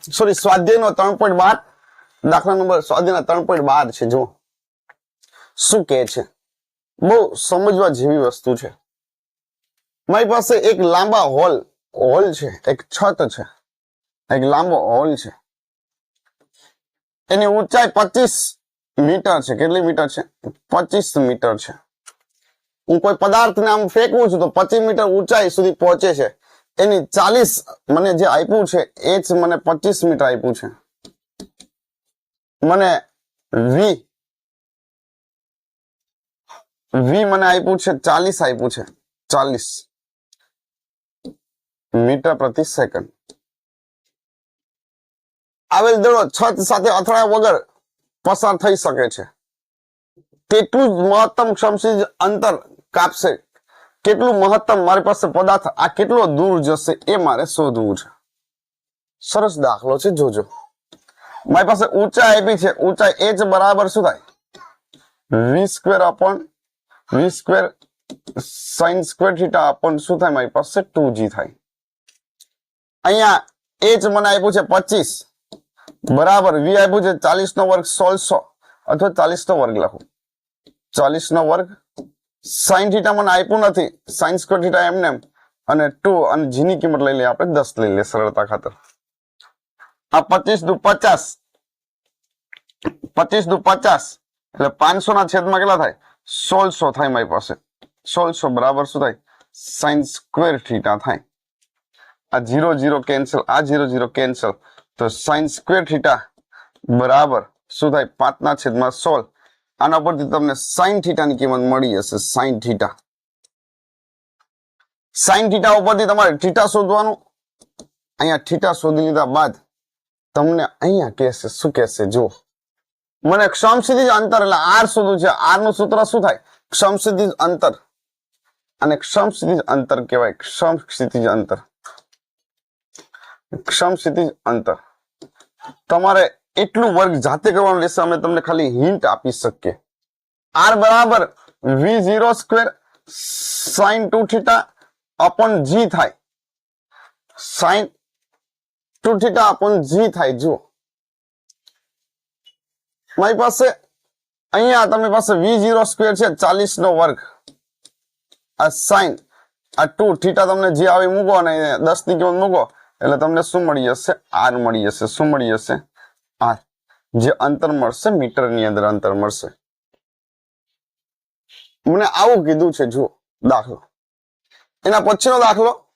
Sorry સ્વાધ્યાયનો ત્રણ point બાર. દાખલા number, સ્વાધ્યાયના ત્રણ પોઈન્ટ બાર છે જો શું કહે છે? બહુ સમજવા જેવી વસ્તુ છે. મારી પાસે એક લાંબા હોલ હોલ છે, એક છત છે, એક લાંબો હોલ છે. એની ઊંચાઈ પચીસ મીટર છે. કેટલી મીટર છે? પચીસ મીટર છે. હું કોઈ પદાર્થને આમ ફેંકું છું તો પચીસ મીટર ઊંચાઈ સુધી પહોંચે છે. એની ચાલીસ મને જે આપ્યું છે, એ જ મને પચીસ મીટર આપ્યું છે. મને વી વી મને આપ્યું છે, ચાલીસ આપ્યું છે. ચાલીસ મીટર પ્રતિ સેકન્ડ. આવેલ દળો છત સાથે અથડાયા વગર પસાર થઈ શકે છે. તેટલું જ મહત્તમ ક્ષમસિજ અંતર કાપશે? કેટલું મહત્તમ મારી પાસે પદાર્થ, આ કેટલો દૂર જશે એ મારે શોધવું છે. સરસ દાખલો છે, જોજો. મારી પાસે ઊંચાઈ આપી છે, ઊંચાઈ એચ બરાબર શું થાય? V square upon V square sine square theta upon શું થાય? મારી પાસે ટુ જી થાય. અહીંયા એચ મને આપ્યું છે પચીસ. બરાબર વી આપ્યું છે ચાલીસ નો વર્ગ સોળસો. અથવા ચાલીસ નો વર્ગ લખું. ચાલીસ નો વર્ગ સાઈન થીટા મને આપ્યું નથી. સાઈન સ્ક્વેર થીટા એમને એમ. અને ટુ અને જીની કિંમત લઈ લઈએ આપણે, દસ લઈ લઈએ સરળતા ખાતર. આ પચીસ દુ પચાસ. પચીસ દુ પચાસ. એટલે પાંચસો ના છેદમાં કેટલા થાય? સોળસો થાય મારી પાસે. સોળસો બરાબર શું થાય? સાઇન સ્ક્વેર થીટા થાય. આ જીરો જીરો કેન્સલ, આ જીરો જીરો કેન્સલ. તો સાઈન સ્ક્વેર થીટા બરાબર શું થાય? પાંચના છેદમાં સોળ. આના પરથી તમને સાઈન થીટાની કિંમત મળી જશે, સાઈન થીટા. સાઈન થીટા ઉપરથી તમારે થીટા શોધવાનું. અહીંયા થીટા શોધી લીધા બાદ તમને અહીંયા કહેશે, શું કહેશે? જો મને ક્ષમસિદ્ધિ અંતર એટલે આર શોધવું છે. આરનું સૂત્ર શું થાય? ક્ષમસિદ્ધિ અંતર. અને ક્ષમસિદ્ધિ અંતર કહેવાય. ક્ષમક્ષિતિજ અંતર. ક્ષમક્ષિતિજ અંતર. તમારે એટલું વર્ગ જાતે કરવાનું રહેશે, અમે તમને ખાલી હિન્ટ આપી શકીએ. આર બરાબર V zero square sine two theta upon G થાય. Sine two theta upon G થાય, જુઓ. મારી પાસે અહીંયા તમારી પાસે વી ઝીરો સ્ક્વેર છે, ચાલીસ નો વર્ગ. આ સાઈન આ ટુ થીટા તમને જે આવી મૂકો અને દસની કિંમત મૂકો, એટલે તમને શું મળી જશે? આર મળી જશે, શું મળી જશે? આર જે અંતર મળશે, મીટરની અંદર અંતર મળશે. મને આવું કીધું છે, જુઓ, દાખલો. એના પછીનો દાખલો